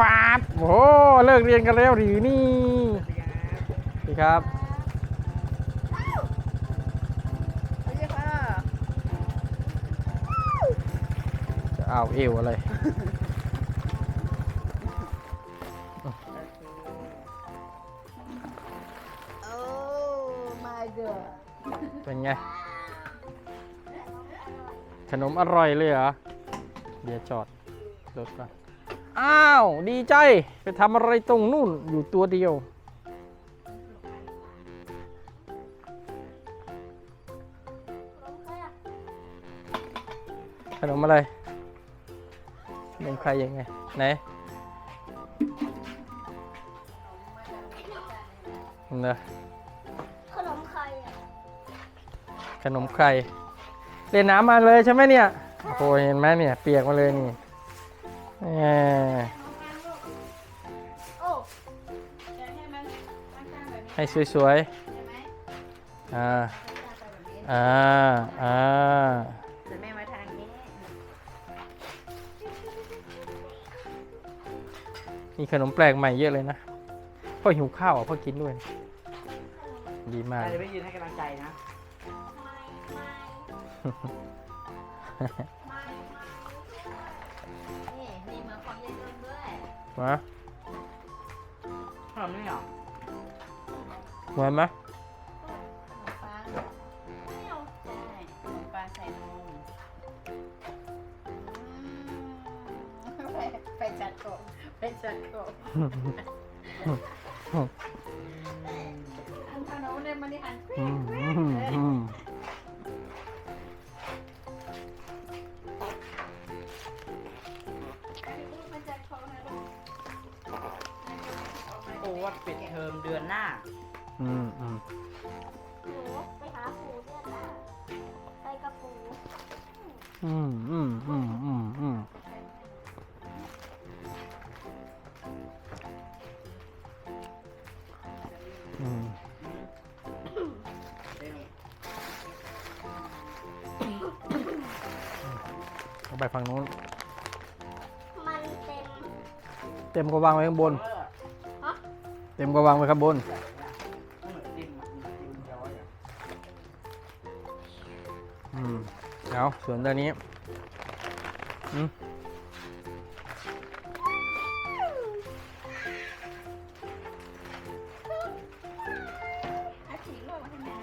ฟาบโอ้โหเลิกเรียนกันแล้วหรือนี่สวัสดีครับสวัสดีค่ะจะเอาเอวอะไรโอ้ my god เป็นไง ขนมอร่อยเลยเหรอ เดี๋ยวจอดรถก่อน อ้าว ดีใจ ไปทำอะไรตรงนู่นอยู่ตัวเดียวขนมอะไรขนมใครยังไง ไหนเนอะขนมใครอะขนมใคร เล่นน้ำมาเลยใช่ไหมเนี่ย โอ้โหเห็นไหมเนี่ย เปียกมาเลยนี่ แหมโอ้จะให้มันข้างๆแบบนี้ให้สวยใช่ไหมๆ อ่าข้างๆไปแบบนี้ อ่า อ่าเดี๋ยวแม่มาทางนี้มีขนมแปลกใหม่เยอะเลยนะ พ่อหิวข้าวอะพ่อกินด้วย ดีมาก จะไม่ยืนให้กำลังใจนะ มาขนมนี่เหรอเหมือนไหมขนมปังไม่เอาใช่ขนมปังใส่นมอืมไปไปจัดโกะไปจัดโกะอันขนมเนี่ยมันนี่หันอืมอืมอืม อืมอืมหนูไปหาปูเดือนหน้าไปกับปู่อืมอืมอืมอืมอืมอืมเอาไปฝั่งนู้น มันเต็มเต็มก็วางไว้ข้างบน เต็มก็วางไว้ข้างบน เอาส่วนตัวนี้อืมอาชีพลูกให้แม่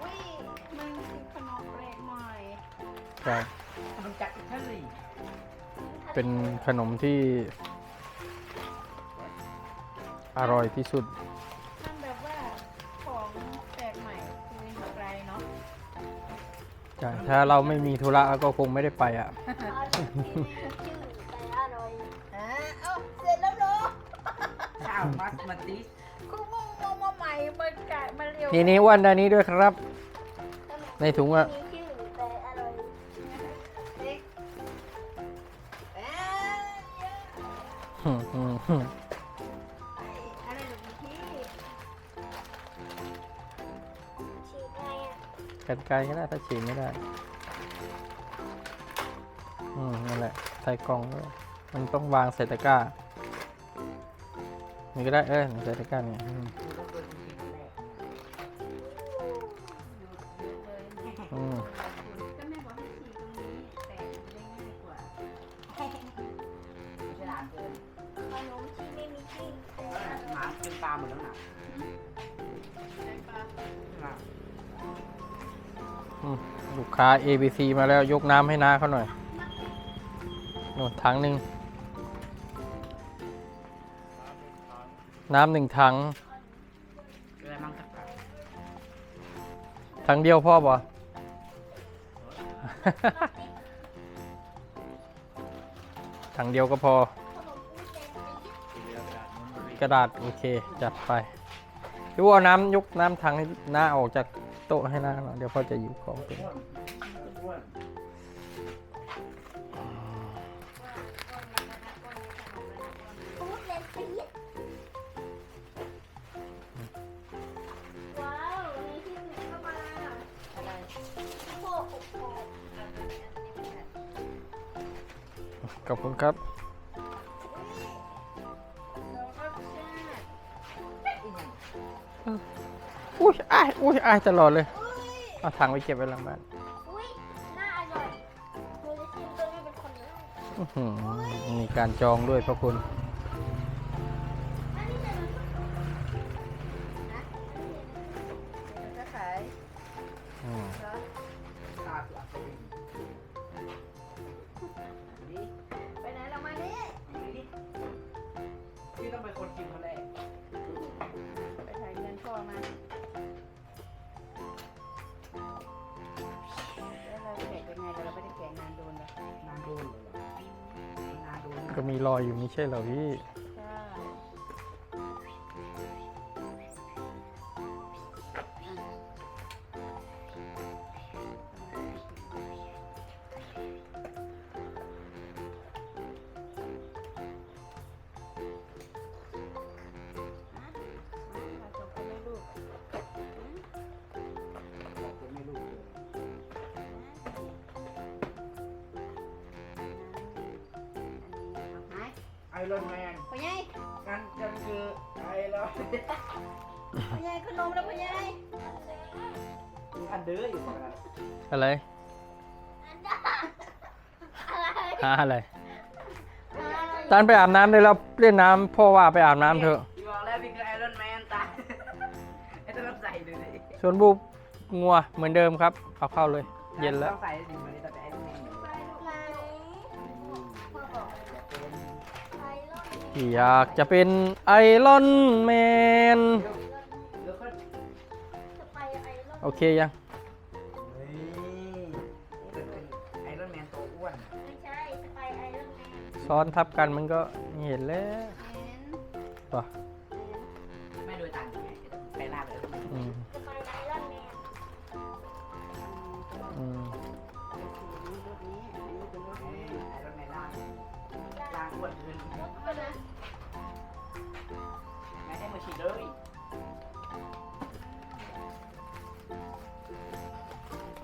อุ้ยมันคือขนมแปลกหน่อยใช่ขนมจากอิตาลีเป็นขนมที่อร่อยที่สุด ช่ถ้าเราไม่มีธุระก็คงไม่ได้ไปอะอร่อยที่ไม่มีชื่อแต่อร่อยอ่าเอ้าเสร็จแล้วเหรอข้าวมัสมาติสกูงงงมาใหม่มันกะมาเร็วทีนี้อ้วันด้านนี้ด้วยครับ ในถุงอะมีชื่อแต่อร่อยเด็กเอ้ยอืมอืมอืม กันไกลก็ได้ถ้าฉีดไม่ได้ อืมนั่นแหละใส่กล่องด้วยมันต้องวางใส่ตะกร้านี่ก็ได้เออใส่ตะกร้านี่อืมอืมก็แม่บอกให้ฉีดตรงนี้แต่ได้ง่ายกว่าฉลาดเกินขนมที่ไม่มีชื่อแต่อร่อยหมากินปลาหมดแล้วน่ะ ลูกค้า ABC มาแล้วยกน้ำให้น้าเขาหน่อยโน่นถังหนึ่ง น้ำหนึ่งถัง อะไรมั่งสักอย่างถังเดียวพ่อบ่ ถังเดียวก็พอ กระดาษ โอเค จัดไปพี่ว่าเอาน้ำยกน้ำถังให้หน้าออกจาก โต๊ะให้หน้าหน่อยเดี๋ยวพ่อจะอยู่ของเต็มอ้วนอ้วนปูเต็มปี๊ดว้าวมีชื่อเข้ามาอะไรโคกโคก ขอบคุณครับ อุ้ยอ้ายอุ้ยอ้ายตลอดเลย เอาถังไปเก็บไว้หลังบ้านอุ้ยน่าอร่อยหนูจะชิมตัวนี้เป็นคนแรกอื้อหือมีการจองด้วยพระคุณ ก็มีรอยอยู่ไม่ใช่เหรอพี่ายไอรอนแมนพ่อใหญ่งั้นจะคือไอรอนพ่อใหญ่ขนมแล้วพ่อใหญ่อันเดอร์อยู่ก่อนนะอะไรอะไรหาอะไรตานไปอาบน้ำเลยแล้วเล่นน้ำพ่อว่าไปอาบน้ำเถอะพี่บอกแล้วพี่คือไอรอนแมนตายไอ้ต้องใส่ดูดิส่วนบูบงัวเหมือนเดิมครับเอาเข้าเลย เย็นแล้ว ต้องใส่ดิมันจะเป็นไอรอนแม อบนี้อยากจะเป็นไอรอนแมนเดี๋ยวค่อยจะไปไอรอนโอเคยังเฮ้ยเป็นไอรอนแมนตัวอ้วน ไม่ใช่จะไปไอรอนแมนซ้อนทับกันมันก็เห็นแล้วเห็นป่ะ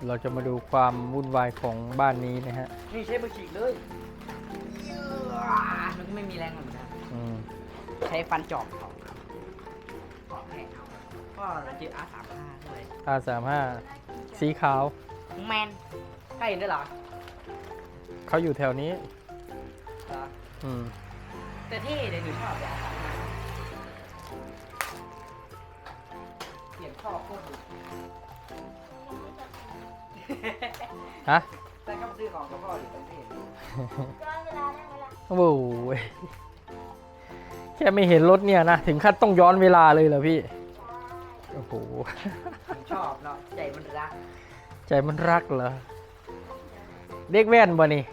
เราจะมาดูความวุ่นวายของบ้านนี้นะฮะ นี่ใช้มือฉีดเลยมันก็ไม่มีแรงเหมือนกันอืมใช้ฟันจอบเขาจอบแหกเอาก็เราเจออาสามห้าด้วยอาสามห้าสีขาว แมนใครเห็นด้วยเหรอเขาอยู่แถวนี้ เหรออืม แต่ที่เดี๋ยวหนูชอบเลยอาสามห้าเปลี่ยนข้อโคตรดุ ฮะแต่ก็มาซื้อของกับพ่ออยู่ตรงที่เห็นย้อนเวลาได้ไหมล่ะโอ้โหแค่ไม่เห็นรถเนี่ยนะ ถึงขั้นต้องย้อนเวลาเลยเหรอพี่ โอ้โห ผมชอบเนาะใจมันรักใจมันรักเหรอ เด็กแว่นบ่นี่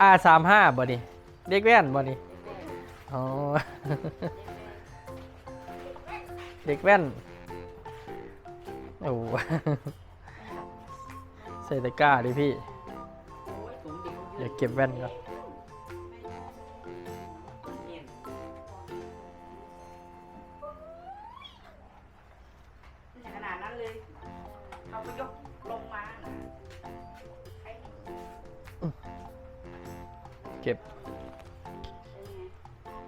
อาสามห้าบ่นี่เด็กแว่นบ่นี่อ๋อ เด็กแว่น โอ้โห ใส่ตะกร้าดิพี่โอ้ยสูงดิเดี๋ยวเก็บแว่นก่อนเนี่ยขนาดนั้นเลยเขาไปยกลงมาน่ะไอ้เก็บ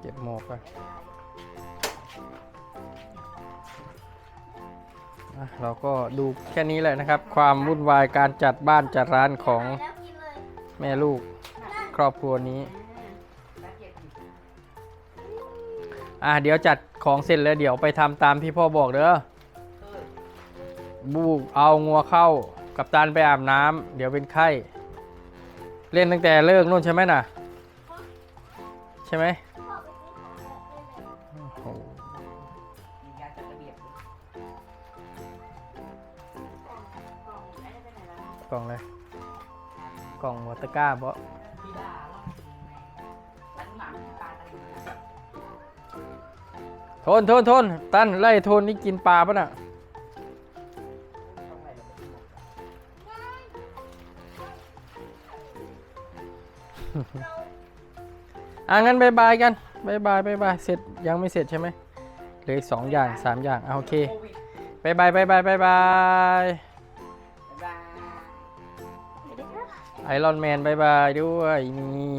เก็บหมวกไป เราก็ดูแค่นี้แหละนะครับ ความวุ่นวายการจัดบ้านจัดร้านของแม่ลูกครอบครัวนี้อะเดี๋ยวจัดของเสร็จแล้วเดี๋ยวไปทำตามที่พ่อบอกเด้อเออบูกเอางัวเข้ากับตานไปอาบน้ำเดี๋ยวเป็นไข้เล่นตั้งแต่เลิกนู่นใช่ไหมน่ะ ใช่ไหม กล่องเลยกล่องวอตก้าบ่ พี่ดาว่าตั้งหมันปลาตั้งหมันโทนโทนโทนตันไล่โทนนี่กินปลาปะน่ะต้องอะไรเราไปหมดอะงั้นบายบายกันบายบายบายบายเสร็จยังไม่เสร็จใช่ไหมเหลืออีกสองอย่างสามอย่างอะโอเคโควิด บายบายบายบายบายบาย ไอรอนแมนบายบายด้วยนี่